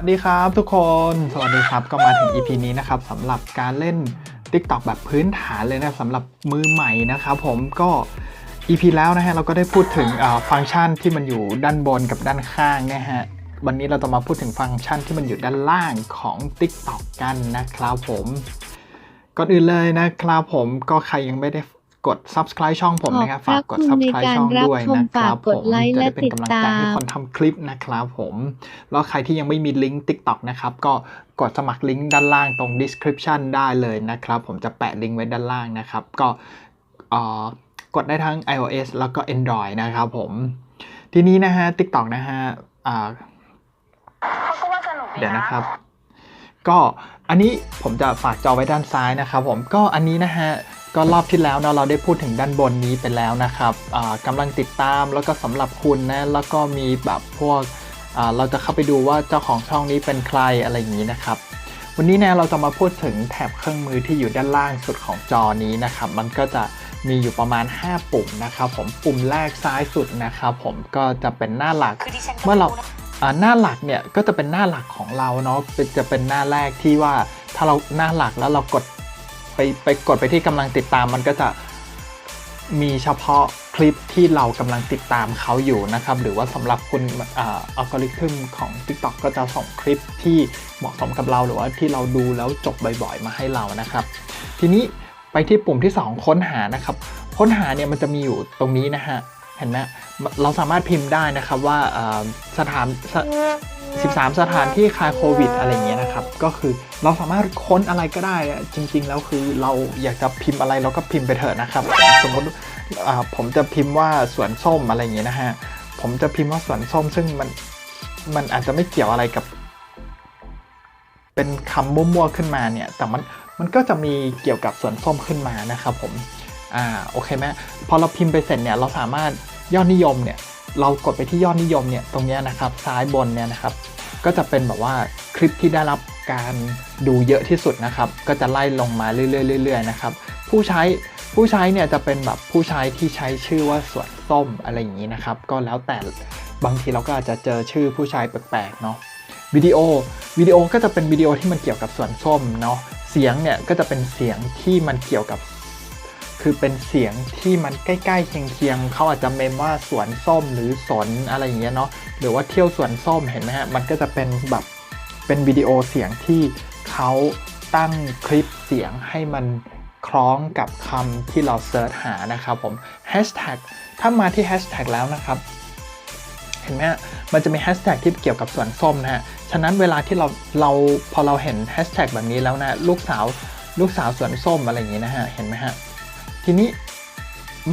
สวัสดีครับทุกคน สวัสดีครับก็มาถึง EP นี้นะครับสำหรับการเล่น TikTok แบบพื้นฐานเลยนะสำหรับมือใหม่นะครับผมก็ EP แล้วนะฮะเราก็ได้พูดถึงฟังก์ชันที่มันอยู่ด้านบนกับด้านข้างนะฮะวันนี้เราจะมาพูดถึงฟังก์ชันที่มันอยู่ด้านล่างของ TikTok กันนะครับผมก่อนอื่นเลยนะครับผมก็ใครยังไม่ได้ กด subscribe ช่องผมนะครับขอบพระฝากกดคุณใน subscribe การช่องรับด้วยชมนะครับฝากกดไลค์ผมและจะได้เป็นกำลังใจให้ติดตามคนทำคลิปนะครับผม แล้วใครที่ยังไม่มีลิงก์ TikTok นะครับ ก็กดสมัครลิงก์ด้านล่างตรง description ได้เลยนะครับ ผมจะแปะลิงก์ไว้ด้านล่างนะครับ ก็เอ่อกดได้ทั้ง iOS แล้วก็ Android นะครับผม ทีนี้นะฮะ TikTok นะฮะอ่าเขาก็ว่าสนุกดีเดี๋ยวนะครับ ก็อันนี้ผมจะฝากจอไว้ด้านซ้ายนะครับผม ก็อันนี้นะฮะ ก็รอบที่แล้วเนาะเราได้พูดถึงด้านบนนี้ไปแล้วนะครับอ่ากำลังติดตามแล้วก็สำหรับคุณนะแล้วก็มีแบบพวกอ่าเราจะเข้าไปดูว่าเจ้าของช่องนี้เป็นใครอะไรอย่างนี้นะครับ วันนี้เนี่ยเราจะมาพูดถึงแถบเครื่องมือที่อยู่ด้านล่างสุดของจอนี้นะครับ มันก็จะมีอยู่ประมาณ 5 ปุ่มนะครับผมปุ่มแรกซ้ายสุดนะครับผมก็จะเป็นหน้าหลักคือดิฉันก็เมื่อเราไนะอ่าหน้าหลักเนี่ยก็จะเป็นหน้าหลักของเราเนาะเป็นจะเป็นหน้าแรกที่ว่าถ้าเราหน้าหลักแล้วเรากด ไปไปกดไปที่กำลังติดตามมันก็จะมีเฉพาะคลิปที่เรากำลังติดตามเขาอยู่นะครับ หรือว่าสำหรับคุณอัลกอริทึมของ TikTok ก็จะส่งคลิปที่เหมาะสมกับเราหรือว่าที่เราดูแล้วจบบ่อยๆ มาให้เรานะครับ ทีนี้ไปที่ปุ่มที่ 2 ค้นหานะครับ ค้นหาเนี่ยมันจะมีอยู่ตรงนี้นะฮะ เห็นไหมเราสามารถพิมพ์ได้นะครับว่าสถานส13 สถานที่คลายโควิด อะไรเงี้ยนะครับ ก็คือเราสามารถค้นอะไรก็ได้จริง ๆ แล้วคือเราอยากจะพิมพ์อะไรเราก็พิมพ์ไปเถอะนะครับ สมมติผมจะพิมพ์ว่าสวนส้มอะไรเงี้ยนะฮะผมจะพิมพ์ว่าสวนส้ม ซึ่งมันมันอาจจะไม่เกี่ยวอะไรกับ เป็นคำมั่วๆขึ้นมาเนี่ย แต่มันมันก็จะมีเกี่ยวกับสวนส้มขึ้นมานะครับผม อ่าโอเคไหมพอเราพิมพ์ไปเสร็จเนี่ยเราสามารถยอดนิยมเนี่ยเรากดไปที่ยอดนิยมเนี่ยตรงนี้นะครับซ้ายบนเนี่ยนะครับก็จะเป็นแบบว่าคลิปที่ได้รับการดูเยอะที่สุดนะครับก็จะไล่ลงมาเรื่อยๆๆนะครับผู้ใช้ผู้ใช้เนี่ยจะเป็นแบบผู้ใช้ที่ใช้ชื่อว่าสวนส้มอะไรอย่างนี้นะครับก็แล้วแต่บางทีเราก็อาจจะเจอชื่อผู้ใช้แปลกๆเนาะวิดีโอวิดีโอก็จะเป็นวิดีโอที่มันเกี่ยวกับสวนส้มเนาะเสียงเนี่ยก็จะเป็นเสียงที่มันเกี่ยวกับ คือเป็นเสียงที่มันใกล้ๆเคียงๆเขาอาจจะเมมว่าสวนส้มหรือสนอะไรอย่างเงี้ยเนาะหรือว่าเที่ยวสวนส้มเห็นไหมฮะมันก็จะเป็นแบบเป็นวิดีโอเสียงที่เขาตั้งคลิปเสียงให้มันคล้องกับคำที่เราเซิร์ชหานะครับผมแฮชแท็กถ้ามาที่แฮชแท็กแล้วนะครับ เห็นไหมฮะมันจะมีแฮชแท็กที่เกี่ยวกับสวนส้มนะฮะ ฉะนั้นเวลาที่เราเราพอเราเห็นแฮชแท็กแบบนี้แล้วนะ ลูกสาวลูกสาวสวนส้มอะไรอย่างงี้นะฮะ เห็นไหมฮะ ทีนี้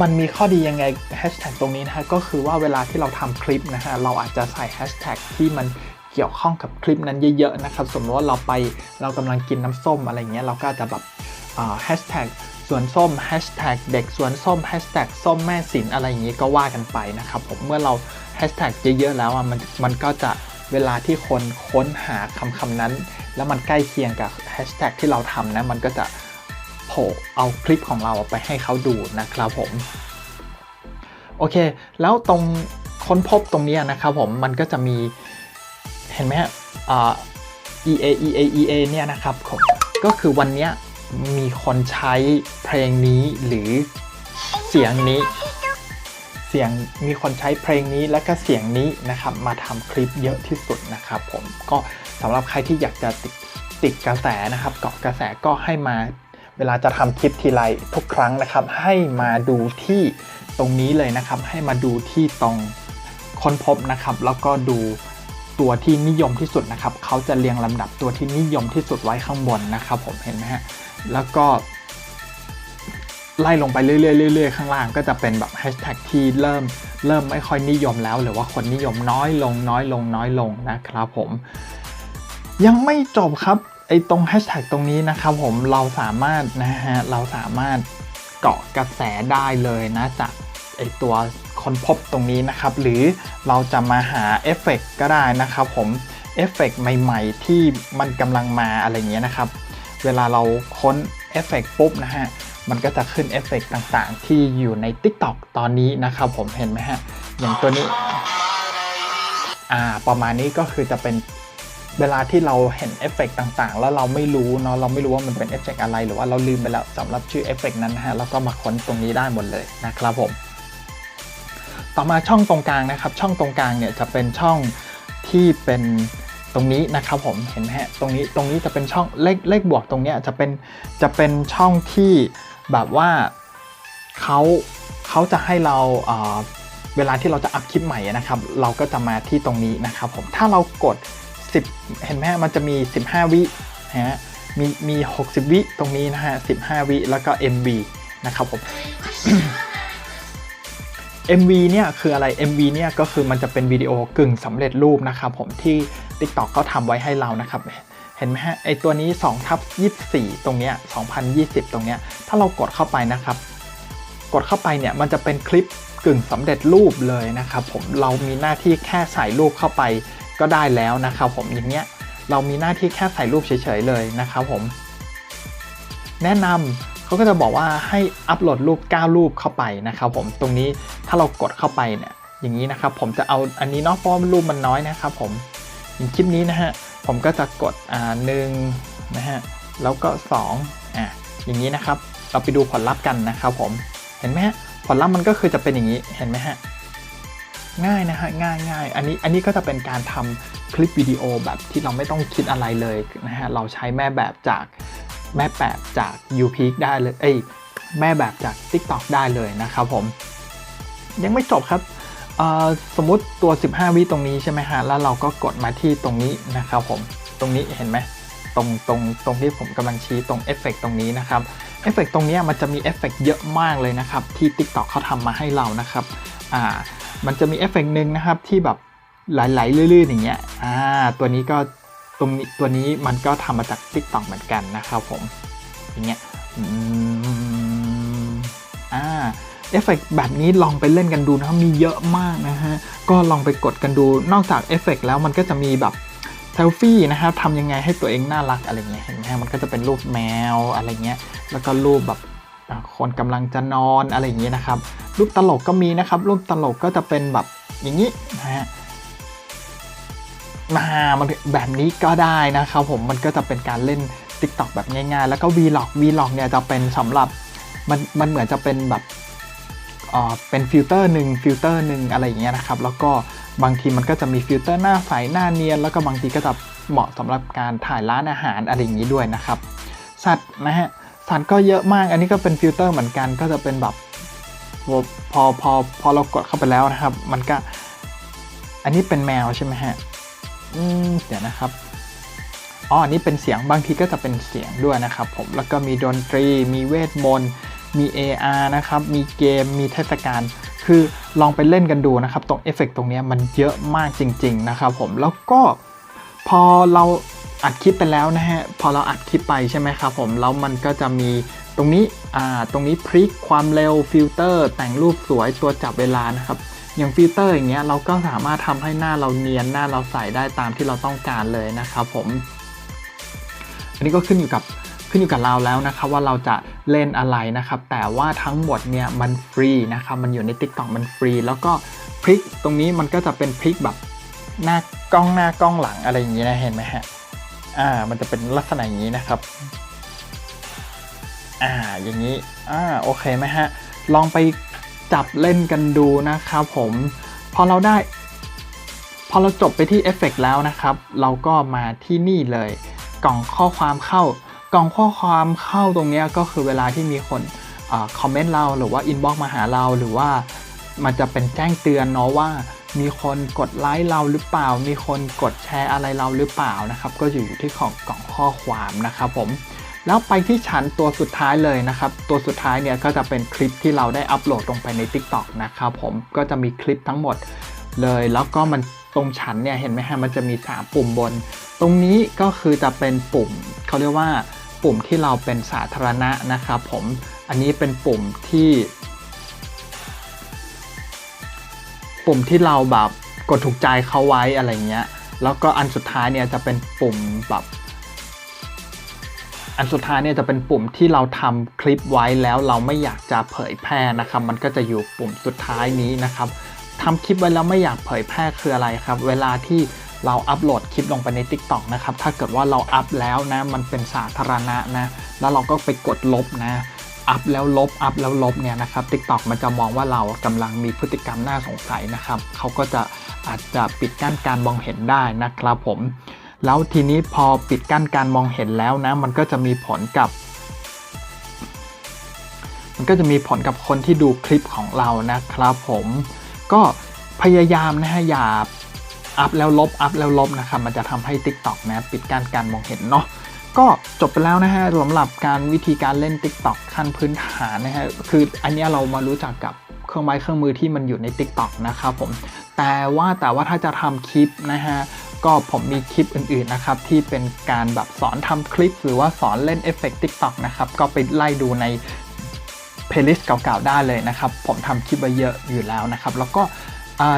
มันมีข้อดียังไงแฮชแท็กตรงนี้นะฮะก็คือว่าเวลาที่เราทำคลิปนะฮะเราอาจจะใส่แฮชแท็กที่มันเกี่ยวข้องกับคลิปนั้นเยอะๆนะครับสมมติว่าเราไปเรากำลังกินน้ำส้มอะไรเงี้ยเราก็จะแบบแฮชแท็กสวนส้มแฮชแท็กเด็กสวนส้มแฮชแท็กส้มแม่สินอะไรอย่างนี้ก็ว่ากันไปนะครับผมเมื่อเราแฮชแท็กเยอะๆแล้วมันมันก็จะเวลาที่คนค้นหาคำคำนั้น แล้วมันใกล้เคียงกับแฮชแท็กที่เราทำนะมันก็จะ โผล่เอาคลิปของเราไปให้เขาดูนะครับผมโอเค แล้วตรงค้นพบตรงนี้นะครับผมมันก็จะมีเห็นไหมฮะอ่า EA EA EA เนี่ยนะครับผมก็คือวันนี้มีคนใช้เพลงนี้หรือเสียงนี้ เสียงมีคนใช้เพลงนี้และก็เสียงนี้นะครับ มาทำคลิปเยอะที่สุดนะครับผมก็สำหรับใครที่อยากจะติดติดกระแสนะครับ เกาะกระแสก็ให้มา เวลาจะทำคลิปทีไรทุกครั้งนะครับ ให้มาดูที่ตรงนี้เลยนะครับ ให้มาดูที่ตรงค้นพบนะครับ แล้วก็ดูตัวที่นิยมที่สุดนะครับ เขาจะเรียงลำดับตัวที่นิยมที่สุดไว้ข้างบนนะครับ ผมเห็นไหมฮะแล้วก็ไล่ลงไปเรื่อยๆเรื่อยๆข้างล่างก็จะเป็นแบบแฮชแท็กที่เริ่มเริ่มไม่ค่อยนิยมแล้ว หรือว่าคนนิยมน้อยลงน้อยลงน้อยลงนะครับผม ยังไม่จบครับ ไอ้ตรงแฮชแท็กตรงนี้นะครับผมเราสามารถนะฮะเราสามารถเกาะกระแสได้เลยนะจากไอตัวค้นพบตรงนี้นะครับ หรือเราจะมาหาเอฟเฟกก็ได้นะครับผมเอฟเฟกใหม่ๆ ที่มันกำลังมาอะไรเงี้ยนะครับ เวลาเราค้นเอฟเฟกปุ๊บนะฮะมันก็จะขึ้นเอฟเฟกต่างๆ ที่อยู่ใน TikTok ตอนนี้นะครับผมเห็นไหมฮะอย่างตัวนี้อ่าประมาณนี้ก็คือจะเป็น เวลาที่เราเห็นเอฟเฟกต์ต่างๆ แล้วเราไม่รู้เนาะเราไม่รู้ว่ามันเป็นเอฟเฟกต์อะไรหรือว่าเราลืมไปแล้วสำหรับชื่อเอฟเฟกต์นั้นนะฮะแล้วก็มาค้นตรงนี้ได้หมดเลยนะครับผม ต่อมาช่องตรงกลางนะครับ ช่องตรงกลางเนี่ยจะเป็นช่องที่เป็นตรงนี้นะครับผมเห็นไหมฮะตรงนี้ตรงนี้จะเป็นช่องเลขเลขบวกตรงเนี้ยจะเป็นจะเป็นช่องที่แบบว่าเขาเขาจะให้เราเเวลาที่เราจะอัพคลิปใหม่นะครับ เราก็จะมาที่ตรงนี้นะครับผมถ้าเรากด 10 เห็นไหมฮะมันจะมี 15 วินะฮะมีมี 60 วิตรงนี้นะฮะ 15 วิแล้วก็ MV นะครับผม MV เนี่ยคืออะไร MV เนี่ยก็คือมันจะเป็นวิดีโอกึ่งสำเร็จรูปนะครับผมที่ TikTok เขาทำไว้ให้เรานะครับ เห็นไหมฮะไอตัวนี้2ทับ24 ตรงเนี้ย2020 ตรงเนี้ยถ้าเรากดเข้าไปนะครับ กดเข้าไปเนี่ยมันจะเป็นคลิปกึ่งสำเร็จรูปเลยนะครับผมเรามีหน้าที่แค่ใส่รูปเข้าไป ก็ได้แล้วนะครับผมอย่างเงี้ยเรามีหน้าที่แค่ใส่รูปเฉยๆเลยนะครับผม แนะนำเขาก็จะบอกว่าให้อัปโหลดรูป 9 รูปเข้าไปนะครับผมตรงนี้ถ้าเรากดเข้าไปเนี่ยอย่างนี้นะครับผมจะเอาอันนี้เนาะเพราะว่ารูปมันน้อยนะครับผมอย่างคลิปนี้นะฮะผมก็จะกดอ่าหนึ่งนะฮะแล้วก็2อะอย่างนี้นะครับ เราไปดูผลลัพธ์กันนะครับผมเห็นไหมฮะผลลัพธ์มันก็คือจะเป็นอย่างนี้เห็นไหมฮะ ง่ายนะฮะง่ายง่ายอันนี้อันนี้ก็จะเป็นการทำคลิปวิดีโอแบบที่เราไม่ต้องคิดอะไรเลยนะฮะเราใช้แม่แบบจากแม่แบบจาก u p e a k ได้เลยเอ้ยแม่แบบจาก TikTok ได้เลยนะครับผม ยังไม่จบครับสมมติตัว 15 วิตรงนี้ใช่ไหมฮะ แล้วเราก็กดมาที่ตรงนี้นะครับผม ตรงนี้เห็นไหม ตรงตรงตรงที่ผมกำลังชี้ตรงเอฟเฟกตรงนี้นะครับ เอฟเฟกตรงนี้มันจะมีเอฟเฟกเยอะมากเลยนะครับ ที่ TikTok เขาทำมาให้เรานะครับ อ่า มันจะมีเอฟเฟกหนึ่งนะครับที่แบบไหลๆลื่นๆอย่างเงี้ยอ่าตัวนี้ก็ตรงนี้ตัวนี้มันก็ทำมาจาก TikTok เหมือนกันนะครับผมอย่างเงี้ยอืมอ่าเอฟเฟกแบบนี้ลองไปเล่นกันดูนะครับมีเยอะมากนะฮะก็ลองไปกดกันดูนอกจากเอฟเฟกแล้วมันก็จะมีแบบเซลฟี่นะครับทำยังไงให้ตัวเองน่ารักอะไรเงี้ยเห็นไหมมันก็จะเป็นรูปแมวอะไรเงี้ยแล้วก็รูปแบบคนกำลังจะนอนอะไรอย่างเงี้ยนะครับ รูปตลกก็มีนะครับ รูปตลกก็จะเป็นแบบอย่างนี้นะฮะมามันแบบนี้ก็ได้นะครับผมมันก็จะเป็นการเล่น TikTok แบบง่ายๆ แล้วก็ Vlog Vlog เนี่ยจะเป็นสำหรับมันมันเหมือนจะเป็นแบบเอ่อเป็นฟิลเตอร์หนึ่งฟิลเตอร์หนึ่งอะไรอย่างเงี้ยนะครับ แล้วก็บางทีมันก็จะมีฟิลเตอร์หน้าใสหน้าเนียน แล้วก็บางทีก็จะเหมาะสำหรับการถ่ายร้านอาหารอะไรอย่างนี้ด้วยนะครับ สัตว์นะฮะสัตว์ก็เยอะมากอันนี้ก็เป็นฟิลเตอร์เหมือนกันก็จะเป็นแบบ พอพอพอพอเรากดเข้าไปแล้วนะครับ มันก็ อันนี้เป็นแมวใช่ไหมฮะอืมเดี๋ยวนะครับอ๋ออันนี้เป็นเสียงบางทีก็จะเป็นเสียงด้วยนะครับผมแล้วก็มีดนตรี มีเวทมนต์มี AR นะครับ มีเกม มีเทศกาล คือลองไปเล่นกันดูนะครับ ตรงเอฟเฟกต์ตรงนี้มันเยอะมากจริง ๆ นะครับผม แล้วก็พอเราอัดคลิปไปแล้วนะฮะ พอเราอัดคลิปไปใช่ไหมครับผม แล้วมันก็จะมี ตรงนี้อ่าตรงนี้พลิกความเร็วฟิลเตอร์ แต่งรูปสวยตัวจับเวลานะครับอย่างฟิลเตอร์อย่างเงี้ยเราก็สามารถทำให้หน้าเราเนียนหน้าเราใสได้ตามที่เราต้องการเลยนะครับผมอันนี้ก็ขึ้นอยู่กับขึ้นอยู่กับเราแล้วนะครับว่าเราจะเล่นอะไรนะครับ แต่ว่าทั้งหมดเนี่ยมันฟรีนะครับมันอยู่ใน TikTok มันฟรี แล้วก็พลิกตรงนี้มันก็จะเป็นพลิกแบบหน้ากล้องหน้ากล้องหลังอะไรอย่างนี้นะเห็นไหมฮะอ่ามันจะเป็นลักษณะอย่างนี้นะครับ อ่าอย่างนี้อ่าโอเคไหมฮะ ลองไปจับเล่นกันดูนะครับผมพอเราได้ พอเราจบไปที่เอฟเฟกแล้วนะครับ เราก็มาที่นี่เลย กล่องข้อความเข้า กล่องข้อความเข้าตรงนี้ก็คือเวลาที่มีคนคอมเมนต์เราหรือว่าอินบ็อกมาหาเราหรือว่ามันจะเป็นแจ้งเตือนเนาะว่า มีคนกดไลค์เราหรือเปล่า มีคนกดแชร์อะไรเราหรือเปล่านะครับ ก็อยู่ที่ของกล่องข้อความนะครับผม แล้วไปที่ชั้นตัวสุดท้ายเลยนะครับ ตัวสุดท้ายเนี่ยก็จะเป็นคลิปที่เราได้อัปโหลดลงไปใน TikTok นะครับผมก็จะมีคลิปทั้งหมดเลย แล้วก็มันตรงชั้นเนี่ยเห็นไหมฮะมันจะมี 3 ปุ่มบน ตรงนี้ก็คือจะเป็นปุ่มเขาเรียกว่าปุ่มที่เราเป็นสาธารณะนะครับผมอันนี้เป็นปุ่มที่ ปุ่มที่เราแบบกดถูกใจเขาไว้อะไรเงี้ยแล้วก็อันสุดท้ายเนี่ยจะเป็นปุ่มแบบ อันสุดท้ายเนี่ยจะเป็นปุ่มที่เราทำคลิปไว้แล้วเราไม่อยากจะเผยแพร่นะครับ มันก็จะอยู่ปุ่มสุดท้ายนี้นะครับทำคลิปไว้แล้วไม่อยากเผยแพร่คืออะไรครับ เวลาที่เราอัปโหลดคลิปลงไปใน TikTok นะครับ ถ้าเกิดว่าเราอัพแล้วนะ มันเป็นสาธารณะนะ แล้วเราก็ไปกดลบนะ อัพแล้วลบ อัพแล้วลบเนี่ยนะครับ TikTok มันจะมองว่าเรากำลังมีพฤติกรรมน่าสงสัยนะครับ เขาก็จะอาจจะปิดกั้นการมองเห็นได้นะครับผม แล้วทีนี้พอปิดกั้นการมองเห็นแล้วนะ มันก็จะมีผลกับ มันก็จะมีผลกับคนที่ดูคลิปของเรานะครับผมก็พยายามนะฮะอย่าอัพแล้วลบอัพแล้วลบนะครับมันจะทำให้ TikTok นะปิดกั้นการมองเห็นเนาะก็จบไปแล้วนะฮะสำหรับการวิธีการเล่น TikTok ขั้นพื้นฐานนะฮะคืออันนี้เรามารู้จักกับเครื่องไม้เครื่องมือที่มันอยู่ใน TikTok นะครับผมแต่ว่าแต่ว่าถ้าจะทำคลิปนะฮะ ก็ผมมีคลิปอื่นๆนะครับที่เป็นการแบบสอนทำคลิป หรือว่าสอนเล่นเอฟเฟกต์ TikTok นะครับก็ไปไล่ดูในเพลย์ลิสต์เก่าๆได้เลยนะครับ ผมทำคลิปไว้เยอะอยู่แล้วนะครับ แล้วก็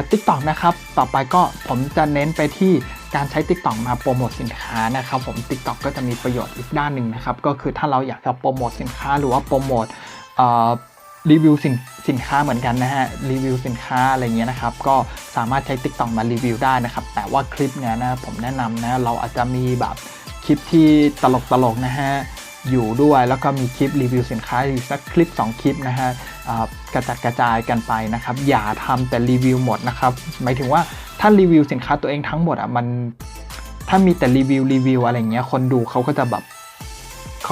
ติ๊กต็อกนะครับ ต่อไปก็ผมจะเน้นไปที่การใช้ TikTok มาโปรโมทสินค้านะครับผม TikTok ก็จะมีประโยชน์อีกด้านหนึ่งนะครับ ก็คือถ้าเราอยากจะโปรโมทสินค้าหรือว่าโปรโมทรีวิวสิน สินค้าเหมือนกันนะฮะรีวิวสินค้าอะไรเงี้ยนะครับก็สามารถใช้ TikTok มารีวิวได้นะครับแต่ว่าคลิปเนี้ยนะผมแนะนำนะเราอาจจะมีแบบคลิปที่ตลกๆนะฮะอยู่ด้วยแล้วก็มีคลิปรีวิวสินค้าอยู่สักคลิป 2 คลิปนะฮะกระจัดกระจายกันไปนะครับ อย่าทำแต่รีวิวหมดนะครับหมายถึงว่าถ้ารีวิวสินค้าตัวเองทั้งหมดอะมันถ้ามีแต่รีวิวรีวิวอะไรเงี้ยคนดูเขาก็จะแบบ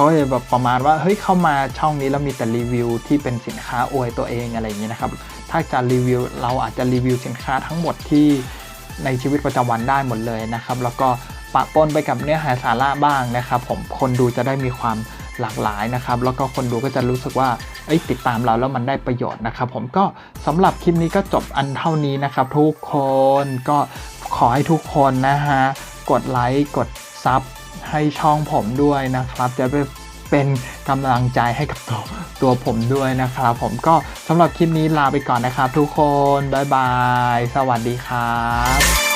เขาจะแบบประมาณว่าเฮ้ยเข้ามาช่องนี้แล้วมีแต่รีวิวที่เป็นสินค้าอวยตัวเองอะไรอย่างเงี้ยนะครับ ถ้าจะรีวิวเราอาจจะรีวิวสินค้าทั้งหมดที่ในชีวิตประจำวันได้หมดเลยนะครับ แล้วก็ปะปนไปกับเนื้อหาสาระบ้างนะครับผมคนดูจะได้มีความหลากหลายนะครับ แล้วก็คนดูก็จะรู้สึกว่าเอ้ยติดตามเราแล้วมันได้ประโยชน์นะครับ ผมก็สำหรับคลิปนี้ก็จบอันเท่านี้นะครับ ทุกคนก็ขอให้ทุกคนนะฮะกดไลค์กดซับ ให้ช่องผมด้วยนะครับ จะไปเป็นกำลังใจให้กับตัวตัวผมด้วยนะครับ ผมก็สำหรับคลิปนี้ลาไปก่อนนะครับทุกคน บ๊ายบาย สวัสดีครับ